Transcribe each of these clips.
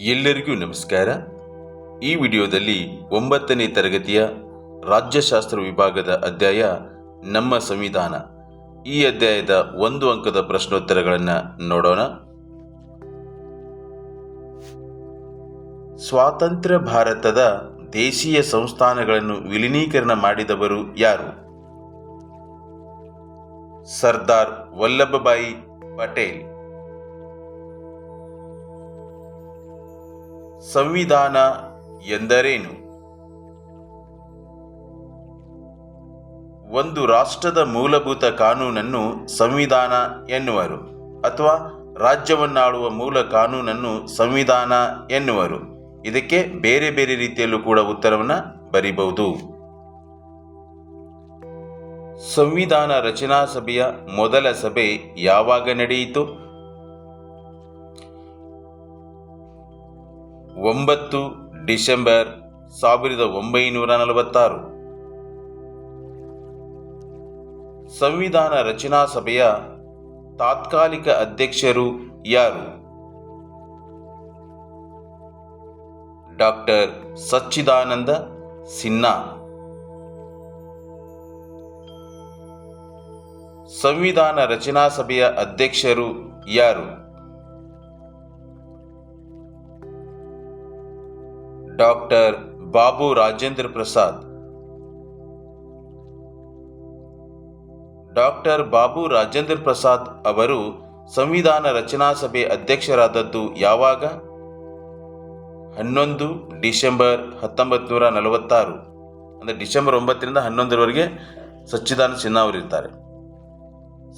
ಎಲ್ಲರಿಗೂ ನಮಸ್ಕಾರ. ಈ ವಿಡಿಯೋದಲ್ಲಿ ಒಂಬತ್ತನೇ ತರಗತಿಯ ರಾಜ್ಯಶಾಸ್ತ್ರ ವಿಭಾಗದ ಅಧ್ಯಾಯ ನಮ್ಮ ಸಂವಿಧಾನ. ಈ ಅಧ್ಯಾಯದ ಒಂದು ಅಂಕದ ಪ್ರಶ್ನೋತ್ತರಗಳನ್ನು ನೋಡೋಣ. ಸ್ವಾತಂತ್ರ್ಯ ಭಾರತದ ದೇಶೀಯ ಸಂಸ್ಥಾನಗಳನ್ನು ವಿಲೀನೀಕರಣ ಮಾಡಿದವರು ಯಾರು? ಸರ್ದಾರ್ ವಲ್ಲಭಭಾಯಿ ಪಟೇಲ್. ಸಂವಿಧಾನ ಎಂದರೇನು? ಒಂದು ರಾಷ್ಟ್ರದ ಮೂಲಭೂತ ಕಾನೂನನ್ನು ಸಂವಿಧಾನ ಎನ್ನುವರು, ಅಥವಾ ರಾಜ್ಯವನ್ನಾಳುವ ಮೂಲ ಕಾನೂನನ್ನು ಸಂವಿಧಾನ ಎನ್ನುವರು. ಇದಕ್ಕೆ ಬೇರೆ ಬೇರೆ ರೀತಿಯಲ್ಲೂ ಕೂಡ ಉತ್ತರವನ್ನು ಬರೀಬಹುದು. ಸಂವಿಧಾನ ರಚನಾ ಸಭೆಯ ಮೊದಲ ಸಭೆ ಯಾವಾಗ ನಡೆಯಿತು? ಒಂಬತ್ತು ಡಿಸೆಂಬರ್ ಸಾವಿರದ ಒಂಬೈನೂರ ನಲವತ್ತಾರು. ಸಂವಿಧಾನ ರಚನಾ ಸಭೆಯ ತಾತ್ಕಾಲಿಕ ಅಧ್ಯಕ್ಷರು ಯಾರು? ಡಾಕ್ಟರ್ ಸಚ್ಚಿದಾನಂದ ಸಿನ್ಹಾ. ಸಂವಿಧಾನ ರಚನಾ ಸಭೆಯ ಅಧ್ಯಕ್ಷರು ಯಾರು? ಡಾಕ್ಟರ್ ಬಾಬು ರಾಜೇಂದ್ರ ಪ್ರಸಾದ್. ಡಾಕ್ಟರ್ ಬಾಬು ರಾಜೇಂದ್ರ ಪ್ರಸಾದ್ ಅವರು ಸಂವಿಧಾನ ರಚನಾ ಸಭೆ ಅಧ್ಯಕ್ಷರಾದದ್ದು ಯಾವಾಗ? ಹನ್ನೊಂದು ಡಿಸೆಂಬರ್ ಹತ್ತೊಂಬತ್ತು ನೂರ ನಲವತ್ತಾರು. ಅಂದರೆ ಡಿಸೆಂಬರ್ ಒಂಬತ್ತರಿಂದ ಹನ್ನೊಂದರವರೆಗೆ ಸಚ್ಚಿದಾನಂದ ಸಿನ್ಹಾ ಅವರಿರ್ತಾರೆ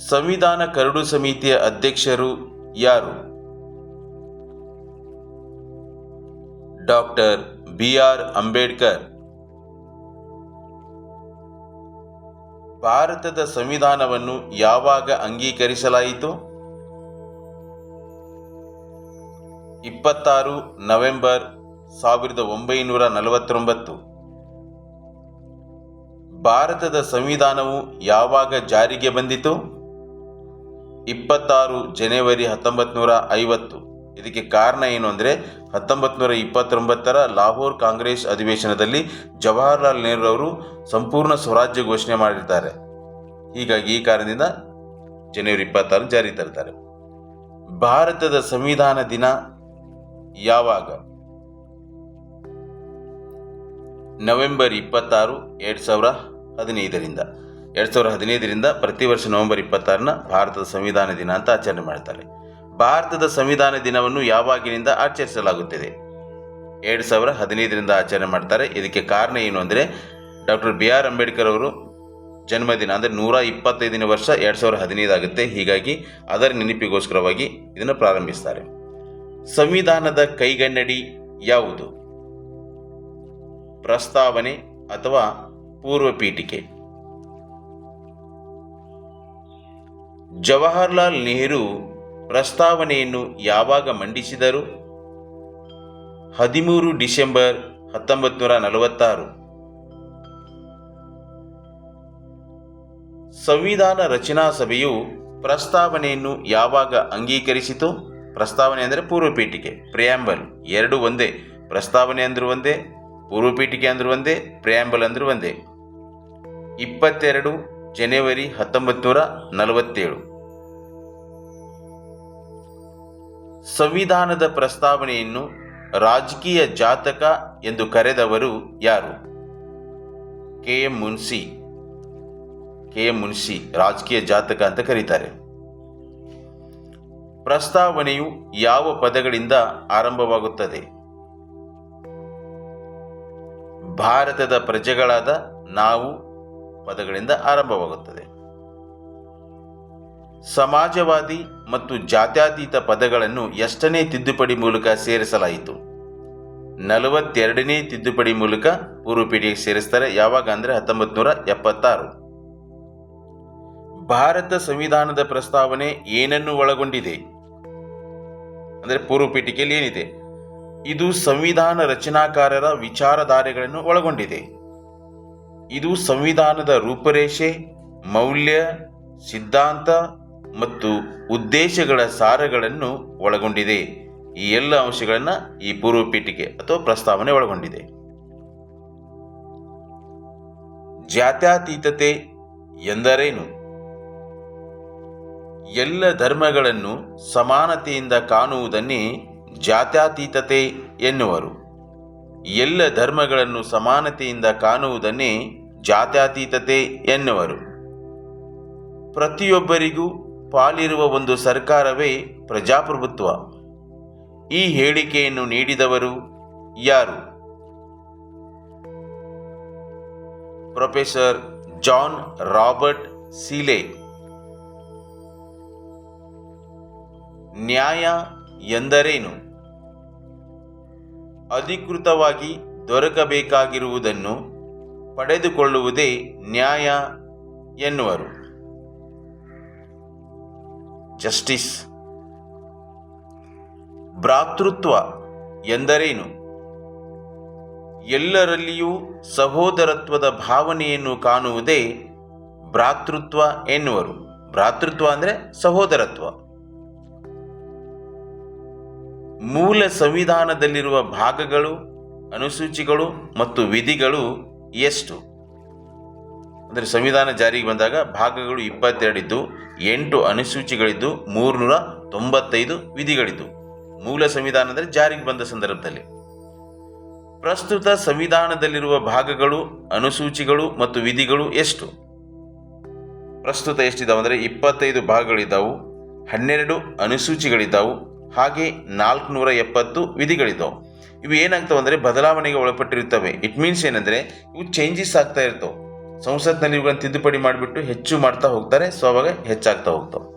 ಸಂವಿಧಾನ ಕರಡು ಸಮಿತಿಯ ಅಧ್ಯಕ್ಷರು ಯಾರು? Doctor B R Ambedkar. ಭಾರತದ ಸಂವಿಧಾನವನ್ನು ಯಾವಾಗ ಅಂಗೀಕರಿಸಲಾಯಿತು? ಇಪ್ಪತ್ತಾರು ನವೆಂಬರ್ ಸಾವಿರದ ಒಂಬೈನೂರ ನಲವತ್ತೊಂಬತ್ತು. ಭಾರತದ ಸಂವಿಧಾನವು ಯಾವಾಗ ಜಾರಿಗೆ ಬಂದಿತು? ಇಪ್ಪತ್ತಾರು ಜನವರಿ ಹತ್ತೊಂಬತ್ತು ನೂರ ಐವತ್ತು. ಇದಕ್ಕೆ ಕಾರಣ ಏನು ಅಂದರೆ ಹತ್ತೊಂಬತ್ತು ನೂರ ಇಪ್ಪತ್ತೊಂಬತ್ತರ ಲಾಹೋರ್ ಕಾಂಗ್ರೆಸ್ ಅಧಿವೇಶನದಲ್ಲಿ ಜವಾಹರ್ಲಾಲ್ ನೆಹರು ಅವರು ಸಂಪೂರ್ಣ ಸ್ವರಾಜ್ಯ ಘೋಷಣೆ ಮಾಡಿರ್ತಾರೆ. ಹೀಗಾಗಿ ಈ ಕಾರಣದಿಂದ ಜನವರಿ ಇಪ್ಪತ್ತಾರು ಜಾರಿ ತರ್ತಾರೆ. ಭಾರತದ ಸಂವಿಧಾನ ದಿನ ಯಾವಾಗ? ನವೆಂಬರ್ ಇಪ್ಪತ್ತಾರು ಎರಡು ಸಾವಿರ ಹದಿನೈದರಿಂದ. ಎರಡು ಸಾವಿರದ ಹದಿನೈದರಿಂದ ಪ್ರತಿ ವರ್ಷ ನವೆಂಬರ್ ಇಪ್ಪತ್ತಾರನ್ನ ಭಾರತದ ಸಂವಿಧಾನ ದಿನ ಅಂತ ಆಚರಣೆ ಮಾಡ್ತಾರೆ. ಭಾರತದ ಸಂವಿಧಾನ ದಿನವನ್ನು ಯಾವಾಗಿನಿಂದ ಆಚರಿಸಲಾಗುತ್ತದೆ? ಎರಡು ಸಾವಿರ ಹದಿನೈದರಿಂದ ಆಚರಣೆ ಮಾಡ್ತಾರೆ. ಇದಕ್ಕೆ ಕಾರಣ ಏನು ಅಂದರೆ, ಡಾಕ್ಟರ್ ಬಿ ಆರ್ ಅಂಬೇಡ್ಕರ್ ಅವರು ಜನ್ಮದಿನ ಅಂದರೆ ನೂರ ಇಪ್ಪತ್ತೈದನೇ ವರ್ಷ ಎರಡು ಸಾವಿರ ಹದಿನೈದು ಆಗುತ್ತೆ. ಹೀಗಾಗಿ ಅದರ ನೆನಪಿಗೋಸ್ಕರವಾಗಿ ಇದನ್ನು ಪ್ರಾರಂಭಿಸ್ತಾರೆ. ಸಂವಿಧಾನದ ಕೈಗನ್ನಡಿ ಯಾವುದು? ಪ್ರಸ್ತಾವನೆ ಅಥವಾ ಪೂರ್ವ ಪೀಠಿಕೆ ಜವಾಹರ್ಲಾಲ್ ನೆಹರು ಪ್ರಸ್ತಾವನೆಯನ್ನು ಯಾವಾಗ ಮಂಡಿಸಿದರು? ಹದಿಮೂರು ಡಿಸೆಂಬರ್ ಹತ್ತೊಂಬತ್ತು ನೂರ ನಲವತ್ತಾರು. ಸಂವಿಧಾನ ರಚನಾ ಸಭೆಯು ಪ್ರಸ್ತಾವನೆಯನ್ನು ಯಾವಾಗ ಅಂಗೀಕರಿಸಿತು? ಪ್ರಸ್ತಾವನೆ ಅಂದರೆ ಪೂರ್ವ ಪೀಠಿಕೆ ಪ್ರಿಯಾಂಬಲ್ ಎರಡು ಒಂದೇ, ಪ್ರಸ್ತಾವನೆ ಅಂದರೂ ಒಂದೇ ಪೂರ್ವ ಪೀಠಿಕೆ ಅಂದರೂ ಒಂದೇ, ಪ್ರಿಯಾಂಬಲ್ ಅಂದರೂ ಒಂದೇ. ಇಪ್ಪತ್ತೆರಡು ಜನವರಿ ಹತ್ತೊಂಬತ್ತು ನೂರ ನಲವತ್ತೇಳು. ಸಂವಿಧಾನದ ಪ್ರಸ್ತಾವನೆಯನ್ನು ರಾಜಕೀಯ ಜಾತಕ ಎಂದು ಕರೆದವರು ಯಾರು? K. M. Munshi. K. M. Munshi ರಾಜಕೀಯ ಜಾತಕ ಅಂತ ಕರೀತಾರೆ. ಪ್ರಸ್ತಾವನೆಯು ಯಾವ ಪದಗಳಿಂದ ಆರಂಭವಾಗುತ್ತದೆ? ಭಾರತದ ಪ್ರಜೆಗಳಾದ ನಾವು ಪದಗಳಿಂದ ಆರಂಭವಾಗುತ್ತದೆ. ಸಮಾಜವಾದಿ ಮತ್ತು ಜಾತ್ಯತೀತ ಪದಗಳನ್ನು ಎಷ್ಟನೇ ತಿದ್ದುಪಡಿ ಮೂಲಕ ಸೇರಿಸಲಾಯಿತು? ನಲವತ್ತೆರಡನೇ ತಿದ್ದುಪಡಿ ಮೂಲಕ ಪೂರ್ವಪೀಠಿಗೆ ಸೇರಿಸ್ತಾರೆ, ಯಾವಾಗ ಅಂದರೆ ಹತ್ತೊಂಬತ್ತು ನೂರ ಎಪ್ಪತ್ತಾರು. ಭಾರತ ಸಂವಿಧಾನದ ಪ್ರಸ್ತಾವನೆ ಏನನ್ನು ಒಳಗೊಂಡಿದೆ? ಅಂದರೆ ಪೂರ್ವಪೀಠಿಕೆಯಲ್ಲಿ ಏನಿದೆ? ಇದು ಸಂವಿಧಾನ ರಚನಾಕಾರರ ವಿಚಾರಧಾರೆಗಳನ್ನು ಒಳಗೊಂಡಿದೆ. ಇದು ಸಂವಿಧಾನದ ರೂಪರೇಷೆ, ಮೌಲ್ಯ, ಸಿದ್ಧಾಂತ ಮತ್ತು ಉದ್ದೇಶಗಳ ಸಾರಗಳನ್ನು ಒಳಗೊಂಡಿದೆ. ಈ ಎಲ್ಲ ಅಂಶಗಳನ್ನು ಈ ಪೂರ್ವ ಪೀಠಿಕೆ ಅಥವಾ ಪ್ರಸ್ತಾವನೆ ಒಳಗೊಂಡಿದೆ. ಜಾತ್ಯತೀತತೆ ಎಂದರೇನು? ಎಲ್ಲ ಧರ್ಮಗಳನ್ನು ಸಮಾನತೆಯಿಂದ ಕಾಣುವುದನ್ನೇ ಜಾತ್ಯತೀತತೆ ಎನ್ನುವರು. ಎಲ್ಲ ಧರ್ಮಗಳನ್ನು ಸಮಾನತೆಯಿಂದ ಕಾಣುವುದನ್ನೇ ಜಾತ್ಯತೀತತೆ ಎನ್ನುವರು. ಪ್ರತಿಯೊಬ್ಬರಿಗೂ ಪಾಲಿರುವ ಒಂದು ಸರ್ಕಾರವೇ ಪ್ರಜಾಪ್ರಭುತ್ವ. ಈ ಹೇಳಿಕೆಯನ್ನು ನೀಡಿದವರು ಯಾರು? Professor John Robert Seeley. ನ್ಯಾಯ ಎಂದರೇನು? ಅಧಿಕೃತವಾಗಿ ದೊರಕಬೇಕಾಗಿರುವುದನ್ನು ಪಡೆದುಕೊಳ್ಳುವುದೇ ನ್ಯಾಯ ಎನ್ನುವರು. ಜಸ್ಟಿಸ್. ಭ್ರಾತೃತ್ವ ಎಂದರೇನು? ಎಲ್ಲರಲ್ಲಿಯೂ ಸಹೋದರತ್ವದ ಭಾವನೆಯನ್ನು ಕಾಣುವುದೇ ಭ್ರಾತೃತ್ವ ಎನ್ನುವರು. ಭ್ರಾತೃತ್ವ ಅಂದರೆ ಸಹೋದರತ್ವ. ಮೂಲ ಸಂವಿಧಾನದಲ್ಲಿರುವ ಭಾಗಗಳು, ಅನುಸೂಚಿಗಳು ಮತ್ತು ವಿಧಿಗಳು ಎಷ್ಟು? ಅಂದರೆ ಸಂವಿಧಾನ ಜಾರಿಗೆ ಬಂದಾಗ ಭಾಗಗಳು ಇಪ್ಪತ್ತೆರಡಿದ್ದು, ಎಂಟು ಅನುಸೂಚಿಗಳಿದ್ದು, ಮೂರ್ನೂರ ತೊಂಬತ್ತೈದು ವಿಧಿಗಳಿದ್ದು ಮೂಲ ಸಂವಿಧಾನ ಅಂದರೆ ಜಾರಿಗೆ ಬಂದ ಸಂದರ್ಭದಲ್ಲಿ. ಪ್ರಸ್ತುತ ಸಂವಿಧಾನದಲ್ಲಿರುವ ಭಾಗಗಳು, ಅನುಸೂಚಿಗಳು ಮತ್ತು ವಿಧಿಗಳು ಎಷ್ಟು? ಪ್ರಸ್ತುತ ಎಷ್ಟಿದ್ದಾವೆ ಅಂದರೆ ಇಪ್ಪತ್ತೈದು ಭಾಗಗಳಿದ್ದಾವು, ಹನ್ನೆರಡು ಅನುಸೂಚಿಗಳಿದ್ದಾವು, ಹಾಗೆ ನಾಲ್ಕುನೂರ ಎಪ್ಪತ್ತು ವಿಧಿಗಳಿದ್ದಾವೆ. ಇವು ಏನಾಗ್ತವೆ ಅಂದರೆ ಬದಲಾವಣೆಗೆ ಒಳಪಟ್ಟಿರುತ್ತವೆ. ಇಟ್ ಮೀನ್ಸ್ ಏನಂದರೆ ಇವು ಚೇಂಜಸ್ ಆಗ್ತಾ ಇರ್ತವೆ. ಸಂಸತ್ನಲ್ಲಿ ಇವುಗಳನ್ನು ತಿದ್ದುಪಡಿ ಮಾಡಿಬಿಟ್ಟು ಹೆಚ್ಚು ಮಾಡ್ತಾ ಹೋಗ್ತಾರೆ, ಸೊ ಅವಾಗ ಹೆಚ್ಚಾಗ್ತಾ ಹೋಗ್ತಾವೆ.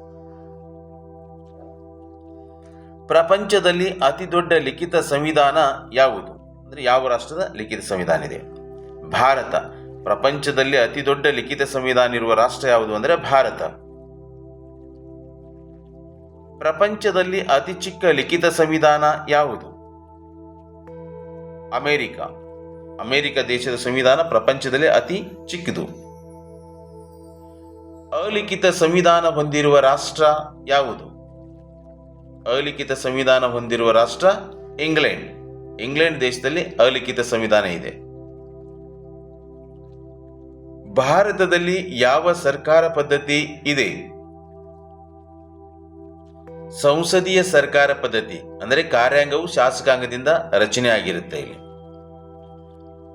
ಪ್ರಪಂಚದಲ್ಲಿ ಅತಿ ದೊಡ್ಡ ಲಿಖಿತ ಸಂವಿಧಾನ ಯಾವುದು? ಅಂದರೆ ಯಾವ ರಾಷ್ಟ್ರದ ಲಿಖಿತ ಸಂವಿಧಾನ ಇದೆ? ಭಾರತ. ಪ್ರಪಂಚದಲ್ಲಿ ಅತಿ ದೊಡ್ಡ ಲಿಖಿತ ಸಂವಿಧಾನ ಇರುವ ರಾಷ್ಟ್ರ ಯಾವುದು ಅಂದರೆ ಭಾರತ. ಪ್ರಪಂಚದಲ್ಲಿ ಅತಿ ಚಿಕ್ಕ ಲಿಖಿತ ಸಂವಿಧಾನ ಯಾವುದು? ಅಮೆರಿಕ. ಅಮೆರಿಕ ದೇಶದ ಸಂವಿಧಾನ ಪ್ರಪಂಚದಲ್ಲಿ ಅತಿ ಚಿಕ್ಕದು. ಅಲಿಖಿತ ಸಂವಿಧಾನ ಹೊಂದಿರುವ ರಾಷ್ಟ್ರ ಯಾವುದು? ಅಲಿಖಿತ ಸಂವಿಧಾನ ಹೊಂದಿರುವ ರಾಷ್ಟ್ರ ಇಂಗ್ಲೆಂಡ್. ಇಂಗ್ಲೆಂಡ್ ದೇಶದಲ್ಲಿ ಅಲಿಖಿತ ಸಂವಿಧಾನ ಇದೆ. ಭಾರತದಲ್ಲಿ ಯಾವ ಸರ್ಕಾರ ಪದ್ಧತಿ ಇದೆ? ಸಂಸದೀಯ ಸರ್ಕಾರ ಪದ್ಧತಿ, ಅಂದರೆ ಕಾರ್ಯಾಂಗವು ಶಾಸಕಾಂಗದಿಂದ ರಚನೆ ಆಗಿರುತ್ತೆ ಇಲ್ಲಿ.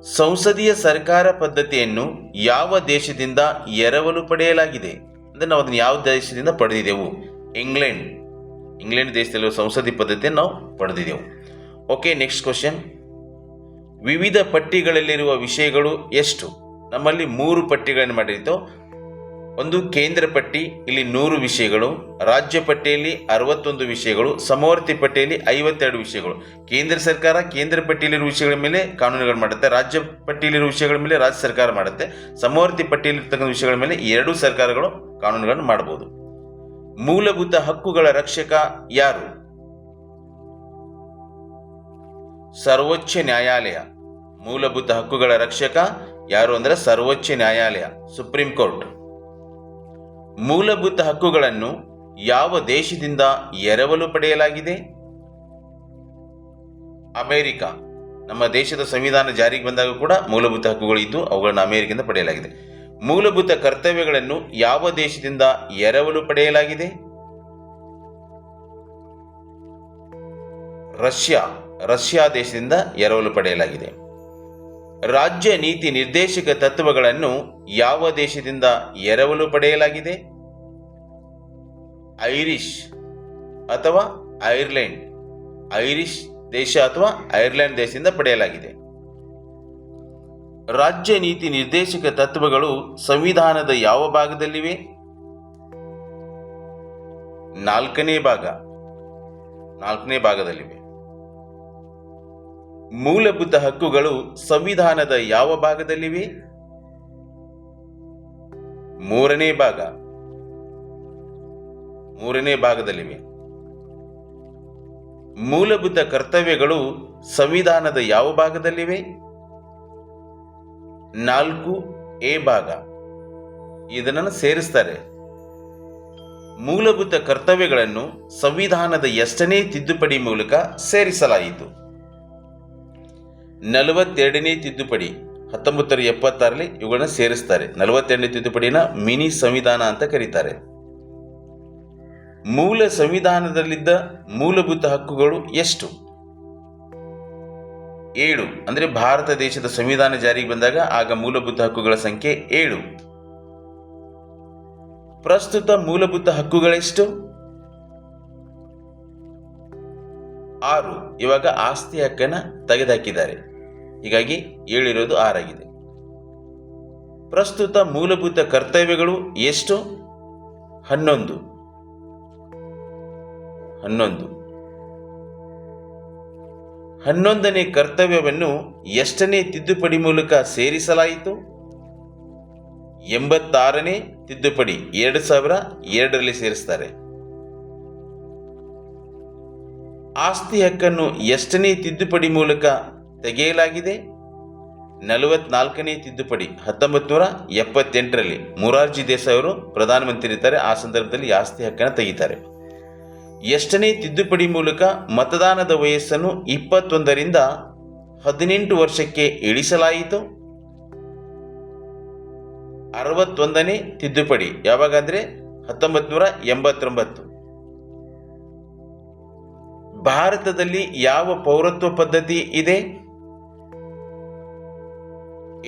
ಸಂಸದೀಯ ಸರ್ಕಾರ ಪದ್ಧತಿಯನ್ನು ಯಾವ ದೇಶದಿಂದ ಎರವಲು ಪಡೆಯಲಾಗಿದೆ? ಅಂದರೆ ನಾವು ಅದನ್ನು ಯಾವ ದೇಶದಿಂದ ಪಡೆದಿದ್ದೆವು? ಇಂಗ್ಲೆಂಡ್. ಇಂಗ್ಲೆಂಡ್ ದೇಶದಲ್ಲಿರುವ ಸಂಸದೀಯ ಪದ್ಧತಿಯನ್ನು ನಾವು ಪಡೆದಿದ್ದೆವು. ಓಕೆ ನೆಕ್ಸ್ಟ್ ಕ್ವಶನ್ ವಿವಿಧ ಪಟ್ಟಿಗಳಲ್ಲಿರುವ ವಿಷಯಗಳು ಎಷ್ಟು? ನಮ್ಮಲ್ಲಿ ಮೂರು ಪಟ್ಟಿಗಳನ್ನು ಮಾಡಿತ್ತು ಒಂದು ಕೇಂದ್ರ ಪಟ್ಟಿ, ಇಲ್ಲಿ ನೂರು ವಿಷಯಗಳು, ರಾಜ್ಯ ಪಟ್ಟಿಯಲ್ಲಿ ಅರವತ್ತೊಂದು ವಿಷಯಗಳು, ಸಮವರ್ತಿ ಪಟ್ಟಿಯಲ್ಲಿ ಐವತ್ತೆರಡು ವಿಷಯಗಳು. ಕೇಂದ್ರ ಸರ್ಕಾರ ಕೇಂದ್ರ ಪಟ್ಟಿಯಲ್ಲಿರುವ ವಿಷಯಗಳ ಮೇಲೆ ಕಾನೂನುಗಳು ಮಾಡುತ್ತೆ, ರಾಜ್ಯ ಪಟ್ಟಿಯಲ್ಲಿರುವ ವಿಷಯಗಳ ಮೇಲೆ ರಾಜ್ಯ ಸರ್ಕಾರ ಮಾಡುತ್ತೆ, ಸಮವರ್ತಿ ಪಟ್ಟಿಯಲ್ಲಿರ್ತಕ್ಕಂಥ ವಿಷಯಗಳ ಮೇಲೆ ಎರಡೂ ಸರ್ಕಾರಗಳು ಕಾನೂನುಗಳನ್ನು ಮಾಡಬಹುದು. ಮೂಲಭೂತ ಹಕ್ಕುಗಳ ರಕ್ಷಕ ಯಾರು? ಸರ್ವೋಚ್ಚ ನ್ಯಾಯಾಲಯ. ಮೂಲಭೂತ ಹಕ್ಕುಗಳ ರಕ್ಷಕ ಯಾರು ಅಂದರೆ ಸರ್ವೋಚ್ಚ ನ್ಯಾಯಾಲಯ, ಸುಪ್ರೀಂ ಕೋರ್ಟ್. ಮೂಲಭೂತ ಹಕ್ಕುಗಳನ್ನು ಯಾವ ದೇಶದಿಂದ ಎರವಲು ಪಡೆಯಲಾಗಿದೆ? ಅಮೆರಿಕ. ನಮ್ಮ ದೇಶದ ಸಂವಿಧಾನ ಜಾರಿಗೆ ಬಂದಾಗ ಕೂಡ ಮೂಲಭೂತ ಹಕ್ಕುಗಳು ಇದ್ದು ಅವುಗಳನ್ನು ಅಮೆರಿಕದಿಂದ ಪಡೆಯಲಾಗಿದೆ. ಮೂಲಭೂತ ಕರ್ತವ್ಯಗಳನ್ನು ಯಾವ ದೇಶದಿಂದ ಎರವಲು ಪಡೆಯಲಾಗಿದೆ? ರಷ್ಯಾ. ರಷ್ಯಾ ದೇಶದಿಂದ ಎರವಲು ಪಡೆಯಲಾಗಿದೆ. ರಾಜ್ಯ ನೀತಿ ನಿರ್ದೇಶಕ ತತ್ವಗಳನ್ನು ಯಾವ ದೇಶದಿಂದ ಎರವಲು ಪಡೆಯಲಾಗಿದೆ? ಐರಿಷ್ ಅಥವಾ ಐರ್ಲೆಂಡ್. ಐರಿಷ್ ದೇಶ ಅಥವಾ ಐರ್ಲೆಂಡ್ ದೇಶದಿಂದ ಪಡೆಯಲಾಗಿದೆ. ರಾಜ್ಯ ನೀತಿ ನಿರ್ದೇಶಕ ತತ್ವಗಳು ಸಂವಿಧಾನದ ಯಾವ ಭಾಗದಲ್ಲಿವೆ? ನಾಲ್ಕನೇ ಭಾಗ. ನಾಲ್ಕನೇ ಭಾಗದಲ್ಲಿವೆ. ಮೂಲಭೂತ ಹಕ್ಕುಗಳು ಸಂವಿಧಾನದ ಯಾವ ಭಾಗದಲ್ಲಿವೆ? ಮೂರನೇ ಭಾಗ. ಮೂರನೇ ಭಾಗದಲ್ಲಿವೆ ಮೂಲಭೂತ ಕರ್ತವ್ಯಗಳು ಸಂವಿಧಾನದ ಯಾವ ಭಾಗದಲ್ಲಿವೆ? ನಾಲ್ಕು ಎ ಭಾಗ. ಇದನ್ನು ಸೇರಿಸ್ತಾರೆ. ಮೂಲಭೂತ ಕರ್ತವ್ಯಗಳನ್ನು ಸಂವಿಧಾನದ ಎಷ್ಟನೇ ತಿದ್ದುಪಡಿ ಮೂಲಕ ಸೇರಿಸಲಾಯಿತು? ನಲವತ್ತೆರಡನೇ ತಿದ್ದುಪಡಿ. ಹತ್ತೊಂಬತ್ತರ ಎಪ್ಪತ್ತಾರಲ್ಲಿ ಇವುಗಳನ್ನ ಸೇರಿಸ್ತಾರೆ. ನಲವತ್ತೆರಡನೇ ತಿದ್ದುಪಡಿನ ಮಿನಿ ಸಂವಿಧಾನ ಅಂತ ಕರೀತಾರೆ. ಮೂಲ ಸಂವಿಧಾನದಲ್ಲಿದ್ದ ಮೂಲಭೂತ ಹಕ್ಕುಗಳು ಎಷ್ಟು? ಏಳು. ಅಂದರೆ ಭಾರತ ದೇಶದ ಸಂವಿಧಾನ ಜಾರಿಗೆ ಬಂದಾಗ ಆಗ ಮೂಲಭೂತ ಹಕ್ಕುಗಳ ಸಂಖ್ಯೆ ಏಳು. ಪ್ರಸ್ತುತ ಮೂಲಭೂತ ಹಕ್ಕುಗಳೆಷ್ಟು? ಆರು. ಇವಾಗ ಆಸ್ತಿ ಹಕ್ಕನ್ನು ತೆಗೆದುಹಾಕಿದ್ದಾರೆ. ಹೀಗಾಗಿ ಏಳಿರೋದು ಆರಾಗಿದೆ. ಪ್ರಸ್ತುತ ಮೂಲಭೂತ ಕರ್ತವ್ಯಗಳು ಎಷ್ಟು? ಹನ್ನೊಂದು. ಹನ್ನೊಂದು. ಹನ್ನೊಂದನೇ ಕರ್ತವ್ಯವನ್ನು ಎಷ್ಟನೇ ತಿದ್ದುಪಡಿ ಮೂಲಕ ಸೇರಿಸಲಾಯಿತು? ಎಂಬತ್ತಾರನೇ ತಿದ್ದುಪಡಿ ಎರಡು ಸಾವಿರ ಎರಡರಲ್ಲಿ ಸೇರಿಸ್ತಾರೆ. ಆಸ್ತಿ ಹಕ್ಕನ್ನು ಎಷ್ಟನೇ ತಿದ್ದುಪಡಿ ಮೂಲಕ ತೆಗೆಯಲಾಗಿದೆ? ನಲವತ್ನಾಲ್ಕನೇ ತಿದ್ದುಪಡಿ ಹತ್ತೊಂಬತ್ತು ನೂರ ಎಪ್ಪತ್ತೆಂಟರಲ್ಲಿ ಮೊರಾರ್ಜಿ ದೇಸಾಯಿ ಅವರು ಪ್ರಧಾನಮಂತ್ರಿ ಇರ್ತಾರೆ ಆ ಸಂದರ್ಭದಲ್ಲಿ ಆಸ್ತಿ ಹಕ್ಕನ್ನು ತೆಗಿತಾರೆ. ಎಷ್ಟನೇ ತಿದ್ದುಪಡಿ ಮೂಲಕ ಮತದಾನದ ವಯಸ್ಸನ್ನು ಇಪ್ಪತ್ತೊಂದರಿಂದ ಹದಿನೆಂಟು ವರ್ಷಕ್ಕೆ ಇಳಿಸಲಾಯಿತು. ಅರವತ್ತೊಂದನೇ ತಿದ್ದುಪಡಿ, ಯಾವಾಗಂದ್ರೆ ಹತ್ತೊಂಬತ್ನೂರ ಎಂಬತ್ತೊಂಬತ್ತು. ಭಾರತದಲ್ಲಿ ಯಾವ ಪೌರತ್ವ ಪದ್ಧತಿ ಇದೆ?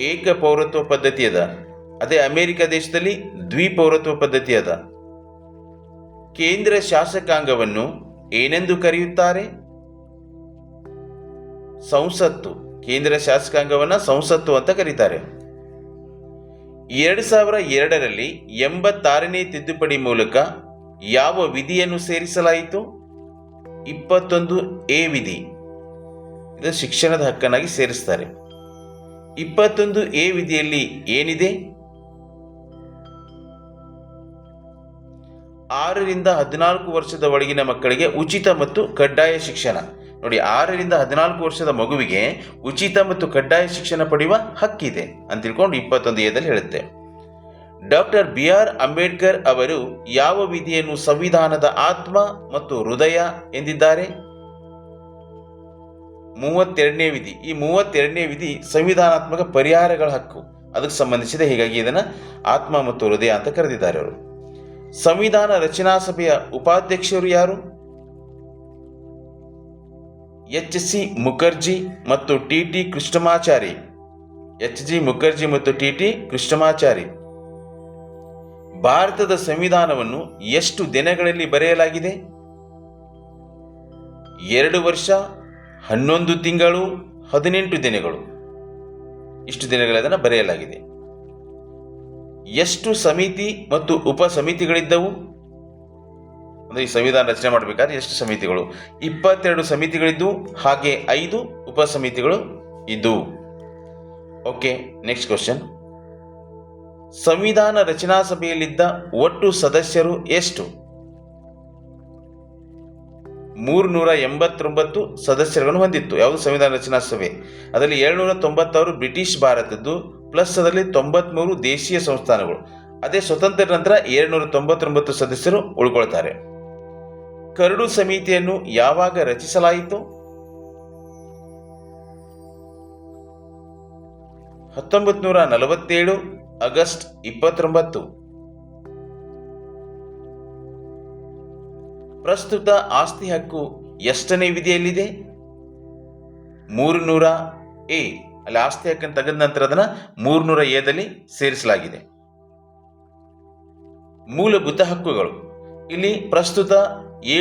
ಏಕ ಪೌರತ್ವ ಪದ್ಧತಿ ಅದ. ಅದೇ ಅಮೆರಿಕ ದೇಶದಲ್ಲಿ ದ್ವಿಪೌರತ್ವ ಪದ್ಧತಿ ಅದ. ಕೇಂದ್ರ ಶಾಸಕಾಂಗವನ್ನು ಏನೆಂದು ಕರೆಯುತ್ತಾರೆ? ಸಂಸತ್ತು. ಕೇಂದ್ರ ಶಾಸಕಾಂಗವನ್ನು ಸಂಸತ್ತು ಅಂತ ಕರೀತಾರೆ. ಎರಡು ಸಾವಿರ ಎರಡರಲ್ಲಿ ಎಂಬತ್ತಾರನೇ ತಿದ್ದುಪಡಿ ಮೂಲಕ ಯಾವ ವಿಧಿಯನ್ನು ಸೇರಿಸಲಾಯಿತು? ಇಪ್ಪತ್ತೊಂದು ಎ ವಿಧಿ. ಇದು ಶಿಕ್ಷಣದ ಹಕ್ಕನಾಗಿ ಸೇರಿಸ್ತಾರೆ. ಇಪ್ಪತ್ತೊಂದು ಎ ವಿಧಿಯಲ್ಲಿ ಏನಿದೆ? ಆರರಿಂದ ಹದಿನಾಲ್ಕು ವರ್ಷದ ಒಳಗಿನ ಮಕ್ಕಳಿಗೆ ಉಚಿತ ಮತ್ತು ಕಡ್ಡಾಯ ಶಿಕ್ಷಣ. ನೋಡಿ, ಆರರಿಂದ ಹದಿನಾಲ್ಕು ವರ್ಷದ ಮಗುವಿಗೆ ಉಚಿತ ಮತ್ತು ಕಡ್ಡಾಯ ಶಿಕ್ಷಣ ಪಡೆಯುವ ಹಕ್ಕಿದೆ ಅಂತ ತಿಳ್ಕೊಂಡು ಇಪ್ಪತ್ತೊಂದು ಎದಲ್ಲಿ ಹೇಳುತ್ತೆ. ಡಾಕ್ಟರ್ ಬಿ ಆರ್ ಅಂಬೇಡ್ಕರ್ ಅವರು ಯಾವ ವಿಧಿಯನ್ನು ಸಂವಿಧಾನದ ಆತ್ಮ ಮತ್ತು ಹೃದಯ ಎಂದಿದ್ದಾರೆ? ಮೂವತ್ತೆರಡನೇ ವಿಧಿ. ಈ ಮೂವತ್ತೆರಡನೇ ವಿಧಿ ಸಂವಿಧಾನಾತ್ಮಕ ಪರಿಹಾರಗಳ ಹಕ್ಕು. ಅದಕ್ಕೆ ಸಂಬಂಧಿಸಿದೆ, ಹೀಗಾಗಿ ಇದನ್ನು ಆತ್ಮ ಮತ್ತು ಹೃದಯ ಅಂತ ಕರೆದಿದ್ದಾರೆ ಅವರು. ಸಂವಿಧಾನ ರಚನಾ ಸಭೆಯ ಉಪಾಧ್ಯಕ್ಷರು ಯಾರು? ಎಚ್ ಸಿ ಮುಖರ್ಜಿ ಮತ್ತು T T Krishnamachari. H G Mukherjee ಮತ್ತು ಟಿ ಟಿ ಕೃಷ್ಣಮಾಚಾರಿ. ಭಾರತದ ಸಂವಿಧಾನವನ್ನು ಎಷ್ಟು ದಿನಗಳಲ್ಲಿ ಬರೆಯಲಾಗಿದೆ? ಎರಡು ವರ್ಷ, ಹನ್ನೊಂದು ತಿಂಗಳು, ಹದಿನೆಂಟು ದಿನಗಳು. ಇಷ್ಟು ದಿನಗಳದನ್ನು ಬರೆಯಲಾಗಿದೆ. ಎಷ್ಟು ಸಮಿತಿ ಮತ್ತು ಉಪ ಸಮಿತಿಗಳಿದ್ದವು ಅಂದರೆ ಈ ಸಂವಿಧಾನ ರಚನೆ ಮಾಡಬೇಕಾದ್ರೆ ಎಷ್ಟು ಸಮಿತಿಗಳು? ಇಪ್ಪತ್ತೆರಡು ಸಮಿತಿಗಳಿದ್ದು, ಹಾಗೆ ಐದು ಉಪ ಸಮಿತಿಗಳು ಇದ್ದವು ಓಕೆ ನೆಕ್ಸ್ಟ್ ಕ್ವಶನ್ ಸಂವಿಧಾನ ರಚನಾ ಸಭೆಯಲ್ಲಿದ್ದ ಒಟ್ಟು ಸದಸ್ಯರು ಎಷ್ಟು? ಮೂರುನೂರ ಎಂಬತ್ತೊಂಬತ್ತು ಸದಸ್ಯರುಗಳನ್ನು ಹೊಂದಿತ್ತು. ಯಾವುದು ಸಂವಿಧಾನ ರಚನಾ ಸಭೆ? ಅದರಲ್ಲಿ ಏಳ್ನೂರ ತೊಂಬತ್ತಾರು ಬ್ರಿಟಿಷ್ ಭಾರತದ್ದು ಪ್ಲಸ್ ಅದರಲ್ಲಿ ತೊಂಬತ್ಮೂರು ದೇಶೀಯ ಸಂಸ್ಥಾನಗಳು. ಅದೇ ಸ್ವತಂತ್ರ ನಂತರ ಏಳ್ನೂರ ತೊಂಬತ್ತೊಂಬತ್ತು ಸದಸ್ಯರು ಉಳ್ಕೊಳ್ತಾರೆ. ಕರಡು ಸಮಿತಿಯನ್ನು ಯಾವಾಗ ರಚಿಸಲಾಯಿತು? ಹತ್ತೊಂಬತ್ತು ನೂರ ನಲವತ್ತೇಳು ಆಗಸ್ಟ್ ಇಪ್ಪತ್ತೊಂಬತ್ತು. ಪ್ರಸ್ತುತ ಆಸ್ತಿ ಹಕ್ಕು ಎಷ್ಟನೇ ವಿಧಿಯಲ್ಲಿದೆ? ಮೂರು ನೂರ ಎ. ಅಲ್ಲಿ ಆಸ್ತಿ ಹಕ್ಕನ್ನು ತೆಗೆದ ನಂತರ ಅದನ್ನು ಮೂರ್ನೂರ ಎದಲ್ಲಿ ಸೇರಿಸಲಾಗಿದೆ. ಮೂಲಭೂತ ಹಕ್ಕುಗಳು. ಇಲ್ಲಿ ಪ್ರಸ್ತುತ ಏ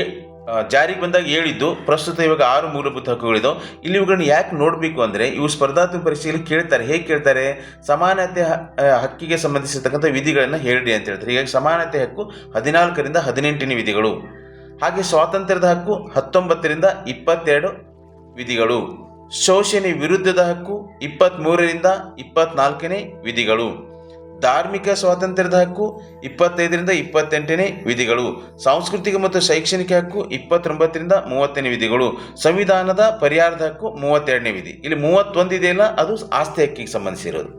ಜಾರಿಗೆ ಬಂದಾಗ ಏಳಿದ್ದು ಪ್ರಸ್ತುತ ಇವಾಗ ಆರು ಮೂಲಭೂತ ಹಕ್ಕುಗಳಿದ್ದು ಇಲ್ಲಿ ಇವುಗಳನ್ನ ಯಾಕೆ ನೋಡಬೇಕು ಅಂದರೆ, ಇವು ಸ್ಪರ್ಧಾತ್ಮಕ ಪರೀಕ್ಷೆಯಲ್ಲಿ ಕೇಳ್ತಾರೆ. ಹೇಗೆ ಕೇಳ್ತಾರೆ? ಸಮಾನತೆ ಹಕ್ಕಿಗೆ ಸಂಬಂಧಿಸಿರ್ತಕ್ಕಂಥ ವಿಧಿಗಳನ್ನು ಹೇಳಿ ಅಂತ ಹೇಳ್ತಾರೆ. ಹೀಗಾಗಿ ಸಮಾನತೆ ಹಕ್ಕು ಹದಿನಾಲ್ಕರಿಂದ ಹದಿನೆಂಟನೇ ವಿಧಿಗಳು. ಹಾಗೆ ಸ್ವಾತಂತ್ರ್ಯದ ಹಕ್ಕು ಹತ್ತೊಂಬತ್ತರಿಂದ ಇಪ್ಪತ್ತೆರಡು ವಿಧಿಗಳು. ಶೋಷಣೆ ವಿರುದ್ಧದ ಹಕ್ಕು ಇಪ್ಪತ್ತ್ಮೂರರಿಂದ ಇಪ್ಪತ್ನಾಲ್ಕನೇ ವಿಧಿಗಳು. ಧಾರ್ಮಿಕ ಸ್ವಾತಂತ್ರ್ಯದ ಹಕ್ಕು ಇಪ್ಪತ್ತೈದರಿಂದ ಇಪ್ಪತ್ತೆಂಟನೇ ವಿಧಿಗಳು. ಸಾಂಸ್ಕೃತಿಕ ಮತ್ತು ಶೈಕ್ಷಣಿಕ ಹಕ್ಕು ಇಪ್ಪತ್ತೊಂಬತ್ತರಿಂದ ಮೂವತ್ತನೇ ವಿಧಿಗಳು. ಸಂವಿಧಾನದ ಪರಿಹಾರದ ಹಕ್ಕು ಮೂವತ್ತೆರಡನೇ ವಿಧಿ. ಇಲ್ಲಿ ಮೂವತ್ತೊಂದು ಇದೆಯಲ್ಲ ಅದು ಆಸ್ತಿ ಹಕ್ಕಿಗೆ ಸಂಬಂಧಿಸಿರೋದು.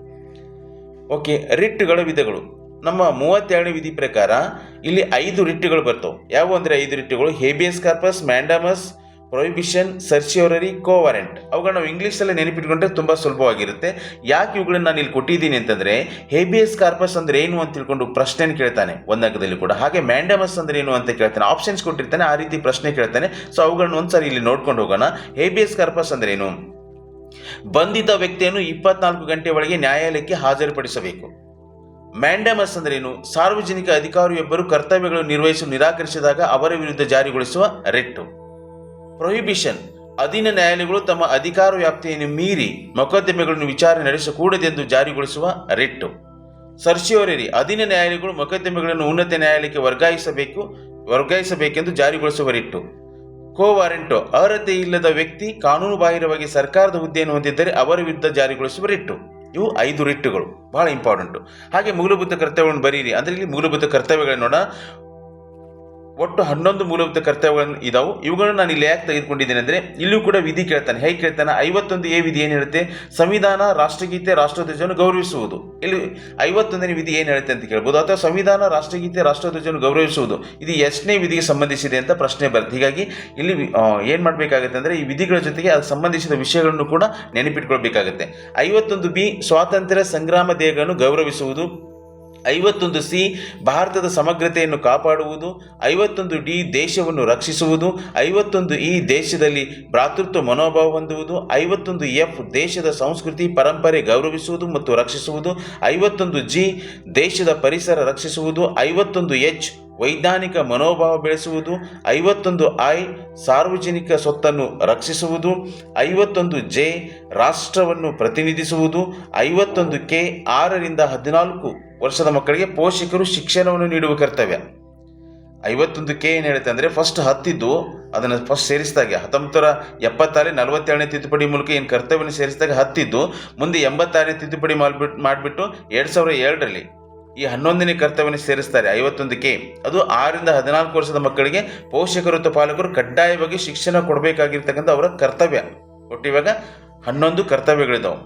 ಓಕೆ ರಿಟ್ಟುಗಳ ವಿಧಗಳು. ನಮ್ಮ ಮೂವತ್ತೆರಡನೇ ವಿಧಿ ಪ್ರಕಾರ ಇಲ್ಲಿ ಐದು ರಿಟ್ಟುಗಳು ಬರ್ತವೆ. ಯಾವ ಅಂದರೆ ಐದು ರಿಟ್ಟುಗಳು habeas corpus, mandamus prohibition certiorari quo warranto ಅವುಗಳನ್ನ ನಾವು ಇಂಗ್ಲೀಷಲ್ಲೇ ನೆನಪಿಟ್ಕೊಂಡ್ರೆ ತುಂಬ ಸುಲಭವಾಗಿರುತ್ತೆ. ಯಾಕೆ ಇವುಗಳನ್ನ ನಾನು ಇಲ್ಲಿ ಕೊಟ್ಟಿದ್ದೀನಿ ಅಂತಂದರೆ ಹೇಬಿಯಸ್ ಕಾರ್ಪಸ್ ಅಂದ್ರೆ ಏನು ಅಂತ ತಿಳ್ಕೊಂಡು ಪ್ರಶ್ನೆ ಕೇಳ್ತಾನೆ ಒಂದಕ್ಕದಲ್ಲಿ ಕೂಡ. ಹಾಗೆ ಮ್ಯಾಂಡಮಸ್ ಅಂದ್ರೆ ಏನು ಅಂತ ಕೇಳ್ತಾನೆ. ಆಪ್ಷನ್ಸ್ ಕೊಟ್ಟಿರ್ತಾನೆ, ಆ ರೀತಿ ಪ್ರಶ್ನೆ ಕೇಳ್ತಾನೆ. ಸೊ ಅವುಗಳನ್ನ ಒಂದ್ಸರಿ ಇಲ್ಲಿ ನೋಡ್ಕೊಂಡು ಹೋಗೋಣ. ಹೇಬಿಯಸ್ ಕಾರ್ಪಸ್ ಅಂದ್ರೆ ಏನು? ಬಂಧಿತ ವ್ಯಕ್ತಿಯನ್ನು ಇಪ್ಪತ್ನಾಲ್ಕು ಗಂಟೆ ಒಳಗೆ ನ್ಯಾಯಾಲಯಕ್ಕೆ ಹಾಜರುಪಡಿಸಬೇಕು. ಮ್ಯಾಂಡಮಸ್ ಅಂದ್ರೇನು ಸಾರ್ವಜನಿಕ ಅಧಿಕಾರಿಯೊಬ್ಬರು ಕರ್ತವ್ಯಗಳನ್ನು ನಿರ್ವಹಿಸಲು ನಿರಾಕರಿಸಿದಾಗ ಅವರ ವಿರುದ್ಧ ಜಾರಿಗೊಳಿಸುವ ರೆಟ್ಟು ಪ್ರೊಹಿಬಿಷನ್ ಅಧೀನ ನ್ಯಾಯಾಲಯಗಳು ತಮ್ಮ ಅಧಿಕಾರ ವ್ಯಾಪ್ತಿಯನ್ನು ಮೀರಿ ಮೊಕದ್ದಮೆಗಳನ್ನು ವಿಚಾರಣೆ ನಡೆಸಕೂಡದೆಂದು ಜಾರಿಗೊಳಿಸುವ ರಿಟ್ಟು. ಸರ್ಸಿಯೋರೇರಿ ಅಧೀನ ನ್ಯಾಯಾಲಯಗಳು ಮೊಕದ್ದಮೆಗಳನ್ನು ಉನ್ನತ ನ್ಯಾಯಾಲಯಕ್ಕೆ ವರ್ಗಾಯಿಸಬೇಕು, ವರ್ಗಾಯಿಸಬೇಕೆಂದು ಜಾರಿಗೊಳಿಸುವ ರಿಟ್ಟು. ಕೋ ವಾರೆಂಟೋ, ಅರ್ಹತೆ ಇಲ್ಲದ ವ್ಯಕ್ತಿ ಕಾನೂನು ಬಾಹಿರವಾಗಿ ಸರ್ಕಾರದ ಹುದ್ದೆಯನ್ನು ಹೊಂದಿದ್ದರೆ ಅವರ ವಿರುದ್ಧ ಜಾರಿಗೊಳಿಸುವ ರಿಟ್ಟು. ಇವು ಐದು ರಿಟ್ಟುಗಳು. ಬಹಳ ಇಂಪಾರ್ಟೆಂಟು ಹಾಗೆ ಮೂಲಭೂತ ಕರ್ತವ್ಯಗಳನ್ನು ಬರೀರಿ. ಅಂದರೆ ಇಲ್ಲಿ ಮೂಲಭೂತ ಕರ್ತವ್ಯಗಳನ್ನು ನೋಡ ಒಟ್ಟು ಹನ್ನೊಂದು ಮೂಲಭೂತ ಕರ್ತವ್ಯಗಳನ್ನು ಇದಾವು. ಇವುಗಳನ್ನು ನಾನು ಇಲ್ಲಿ ಯಾಕೆ ತೆಗೆದುಕೊಂಡಿದ್ದೇನೆ ಅಂದರೆ ಇಲ್ಲೂ ಕೂಡ ವಿಧಿ ಕೇಳ್ತಾನೆ. ಹೇಗೆ ಕೇಳ್ತಾನೆ? ಐವತ್ತೊಂದು ಎ ವಿಧಿ ಏನು ಹೇಳುತ್ತೆ? ಸಂವಿಧಾನ, ರಾಷ್ಟ್ರಗೀತೆ ರಾಷ್ಟ್ರಧ್ವಜವನ್ನು ಗೌರವಿಸುವುದು. ಇಲ್ಲಿ ಐವತ್ತೊಂದನೇ ವಿಧಿ ಏನು ಹೇಳುತ್ತೆ ಅಂತ ಕೇಳ್ಬೋದು. ಅಥವಾ ಸಂವಿಧಾನ, ರಾಷ್ಟ್ರಗೀತೆ ರಾಷ್ಟ್ರಧ್ವಜವನ್ನು ಗೌರವಿಸುವುದು. ಇದು ಎಷ್ಟನೇ ವಿಧಿಗೆ ಸಂಬಂಧಿಸಿದೆ ಅಂತ ಪ್ರಶ್ನೆ ಬರುತ್ತೆ. ಹೀಗಾಗಿ ಇಲ್ಲಿ ಏನು ಮಾಡಬೇಕಾಗುತ್ತೆ ಅಂದರೆ, ಈ ವಿಧಿಗಳ ಜೊತೆಗೆ ಅದಕ್ಕೆ ಸಂಬಂಧಿಸಿದ ವಿಷಯಗಳನ್ನು ಕೂಡ ನೆನಪಿಟ್ಕೊಳ್ಬೇಕಾಗುತ್ತೆ. ಐವತ್ತೊಂದು ಬಿ, ಸ್ವಾತಂತ್ರ್ಯ ಸಂಗ್ರಾಮ ದೇಹಗಳನ್ನು ಗೌರವಿಸುವುದು. ಐವತ್ತೊಂದು ಸಿ ಭಾರತದ ಸಮಗ್ರತೆಯನ್ನು ಕಾಪಾಡುವುದು, ಐವತ್ತೊಂದು ಡಿ ದೇಶವನ್ನು ರಕ್ಷಿಸುವುದು, ಐವತ್ತೊಂದು ಇ ದೇಶದಲ್ಲಿ ಭ್ರಾತೃತ್ವ ಮನೋಭಾವ ಹೊಂದುವುದು, ಐವತ್ತೊಂದು ಎಫ್ ದೇಶದ ಸಂಸ್ಕೃತಿ ಪರಂಪರೆ ಗೌರವಿಸುವುದು ಮತ್ತು ರಕ್ಷಿಸುವುದು, ಐವತ್ತೊಂದು ಜಿ ದೇಶದ ಪರಿಸರ ರಕ್ಷಿಸುವುದು, ಐವತ್ತೊಂದು ಎಚ್ ವೈಜ್ಞಾನಿಕ ಮನೋಭಾವ ಬೆಳೆಸುವುದು, ಐವತ್ತೊಂದು ಐ ಸಾರ್ವಜನಿಕ ಸ್ವತ್ತನ್ನು ರಕ್ಷಿಸುವುದು, ಐವತ್ತೊಂದು ಜೆ ರಾಷ್ಟ್ರವನ್ನು ಪ್ರತಿನಿಧಿಸುವುದು, ಐವತ್ತೊಂದು ಕೆ ಆರರಿಂದ ಹದಿನಾಲ್ಕು ವರ್ಷದ ಮಕ್ಕಳಿಗೆ ಪೋಷಕರು ಶಿಕ್ಷಣವನ್ನು ನೀಡುವ ಕರ್ತವ್ಯ. ಐವತ್ತೊಂದು ಕೆ ಏನು ಹೇಳುತ್ತೆ ಅಂದರೆ ಫಸ್ಟ್ ಹತ್ತಿದ್ದು, ಅದನ್ನು ಫಸ್ಟ್ ಸೇರಿಸಿದಾಗ. ಹತ್ತೊಂಬತ್ತರ ಎಪ್ಪತ್ತಾರನೇ ನಲವತ್ತೇಳನೇ ತಿದ್ದುಪಡಿ ಮೂಲಕ ಏನು ಕರ್ತವ್ಯವನ್ನು ಸೇರಿಸಿದಾಗ? ಹತ್ತಿದ್ದು, ಮುಂದೆ ಎಂಬತ್ತಾರನೇ ತಿದ್ದುಪಡಿ ಮಾಡಿಬಿಟ್ಟು ಮಾಡಿಬಿಟ್ಟು ಎರಡು ಸಾವಿರ ಎರಡರಲ್ಲಿ ಈ ಹನ್ನೊಂದನೇ ಕರ್ತವ್ಯವನ್ನು ಸೇರಿಸ್ತಾರೆ ಐವತ್ತೊಂದು ಕೆ. ಅದು ಆರಿಂದ ಹದಿನಾಲ್ಕು ವರ್ಷದ ಮಕ್ಕಳಿಗೆ ಪೋಷಕರು ಮತ್ತು ಪಾಲಕರು ಕಡ್ಡಾಯವಾಗಿ ಶಿಕ್ಷಣ ಕೊಡಬೇಕಾಗಿರ್ತಕ್ಕಂಥ ಅವರ ಕರ್ತವ್ಯ. ಒಟ್ಟು ಇವಾಗ ಹನ್ನೊಂದು ಕರ್ತವ್ಯಗಳಿದಾವೆ.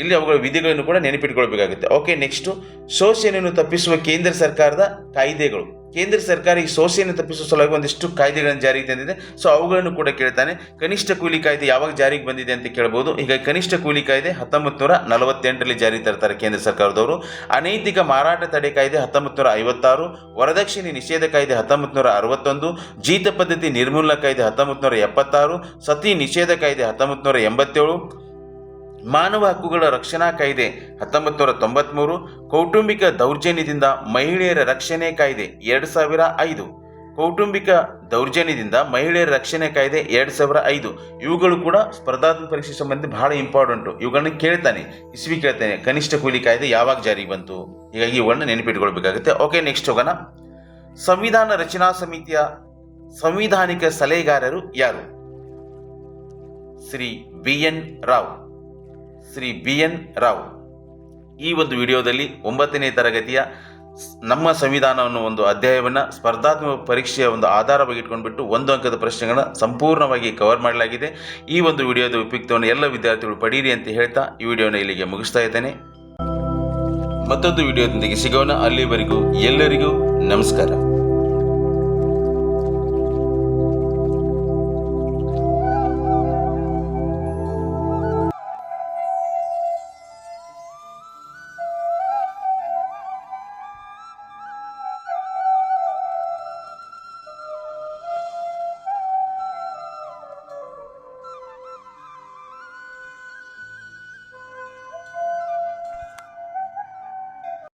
ಇಲ್ಲಿ ಅವುಗಳ ವಿಧಿಗಳನ್ನು ಕೂಡ ನೆನಪಿಟ್ಕೊಳ್ಬೇಕಾಗುತ್ತೆ. ಓಕೆ ನೆಕ್ಸ್ಟು ಶೋಷಣೆಯನ್ನು ತಪ್ಪಿಸುವ ಕೇಂದ್ರ ಸರ್ಕಾರದ ಕಾಯ್ದೆಗಳು. ಕೇಂದ್ರ ಸರ್ಕಾರ ಈ ಶೋಷಣೆಯನ್ನು ತಪ್ಪಿಸುವ ಸಲುವಾಗಿ ಒಂದಿಷ್ಟು ಕಾಯ್ದೆಗಳನ್ನು ಜಾರಿಗೆ ತಂದಿದೆ. ಸೊ ಅವುಗಳನ್ನು ಕೂಡ ಕೇಳ್ತಾನೆ. ಕನಿಷ್ಠ ಕೂಲಿ ಕಾಯ್ದೆ ಯಾವಾಗ ಜಾರಿಗೆ ಬಂದಿದೆ ಅಂತ ಕೇಳ್ಬೋದು. ಈಗ ಕನಿಷ್ಠ ಕೂಲಿ ಕಾಯ್ದೆ ಹತ್ತೊಂಬತ್ತು ನೂರ ನಲವತ್ತೆಂಟರಲ್ಲಿ ಜಾರಿ ತರ್ತಾರೆ ಕೇಂದ್ರ ಸರ್ಕಾರದವರು. ಅನೈತಿಕ ಮಾರಾಟ ತಡೆ ಕಾಯ್ದೆ ಹತ್ತೊಂಬತ್ತು ನೂರ ಐವತ್ತಾರು ವರದಕ್ಷಿಣೆ ನಿಷೇಧ ಕಾಯ್ದೆ ಹತ್ತೊಂಬತ್ತು ನೂರ ಅರವತ್ತೊಂದು ಜೀತ ಪದ್ಧತಿ ನಿರ್ಮೂಲನಾ ಕಾಯ್ದೆ ಹತ್ತೊಂಬತ್ತು ನೂರ ಎಪ್ಪತ್ತಾರು ಸತಿ ನಿಷೇಧ ಕಾಯ್ದೆ ಹತ್ತೊಂಬತ್ತು ನೂರ ಎಂಬತ್ತೇಳು ಮಾನವ ಹಕ್ಕುಗಳ ರಕ್ಷಣಾ ಕಾಯ್ದೆ ಹತ್ತೊಂಬತ್ತು ನೂರ ತೊಂಬತ್ತ್ಮೂರು ಕೌಟುಂಬಿಕ ದೌರ್ಜನ್ಯದಿಂದ ಮಹಿಳೆಯರ ರಕ್ಷಣೆ ಕಾಯ್ದೆ ಎರಡು ಸಾವಿರ ಐದು. ಕೌಟುಂಬಿಕ ದೌರ್ಜನ್ಯದಿಂದ ಮಹಿಳೆಯರ ರಕ್ಷಣೆ ಕಾಯ್ದೆ ಎರಡು ಸಾವಿರ ಐದು. ಇವುಗಳು ಕೂಡ ಸ್ಪರ್ಧಾತ್ಮಕ ಪರೀಕ್ಷೆ ಸಂಬಂಧಿ ಬಹಳ ಇಂಪಾರ್ಟೆಂಟು ಇವುಗಳನ್ನ ಕೇಳ್ತಾನೆ ಇಸ್ವಿ ಕೇಳ್ತಾನೆ, ಕನಿಷ್ಠ ಕೂಲಿ ಕಾಯ್ದೆ ಯಾವಾಗ ಜಾರಿಗೆ ಬಂತು? ಹೀಗಾಗಿ ಇವುಗಳನ್ನ ನೆನಪಿಟ್ಕೊಳ್ಬೇಕಾಗುತ್ತೆ. ಓಕೆ, ನೆಕ್ಸ್ಟ್ ಹೋಗೋಣ. ಸಂವಿಧಾನ ರಚನಾ ಸಮಿತಿಯ ಸಂವಿಧಾನಿಕ ಸಲಹೆಗಾರರು ಯಾರು? Shri B N Rau. Shri B N Rau. ಈ ಒಂದು ವಿಡಿಯೋದಲ್ಲಿ ಒಂಬತ್ತನೇ ತರಗತಿಯ ನಮ್ಮ ಸಂವಿಧಾನವನ್ನು ಒಂದು ಅಧ್ಯಾಯವನ್ನು ಸ್ಪರ್ಧಾತ್ಮಕ ಪರೀಕ್ಷೆಯ ಒಂದು ಆಧಾರವಾಗಿ ಇಟ್ಕೊಂಡ್ಬಿಟ್ಟು ಒಂದು ಅಂಕದ ಪ್ರಶ್ನೆಗಳನ್ನ ಸಂಪೂರ್ಣವಾಗಿ ಕವರ್ ಮಾಡಲಾಗಿದೆ. ಈ ಒಂದು ವಿಡಿಯೋದ ಉಪಯುಕ್ತವನ್ನು ಎಲ್ಲ ವಿದ್ಯಾರ್ಥಿಗಳು ಪಡೀರಿ ಅಂತ ಹೇಳ್ತಾ ಈ ವಿಡಿಯೋನ ಇಲ್ಲಿಗೆ ಮುಗಿಸ್ತಾ ಇದ್ದೇನೆ. ಮತ್ತೊಂದು ವಿಡಿಯೋದೊಂದಿಗೆ ಸಿಗೋಣ. ಅಲ್ಲಿವರೆಗೂ ಎಲ್ಲರಿಗೂ ನಮಸ್ಕಾರ.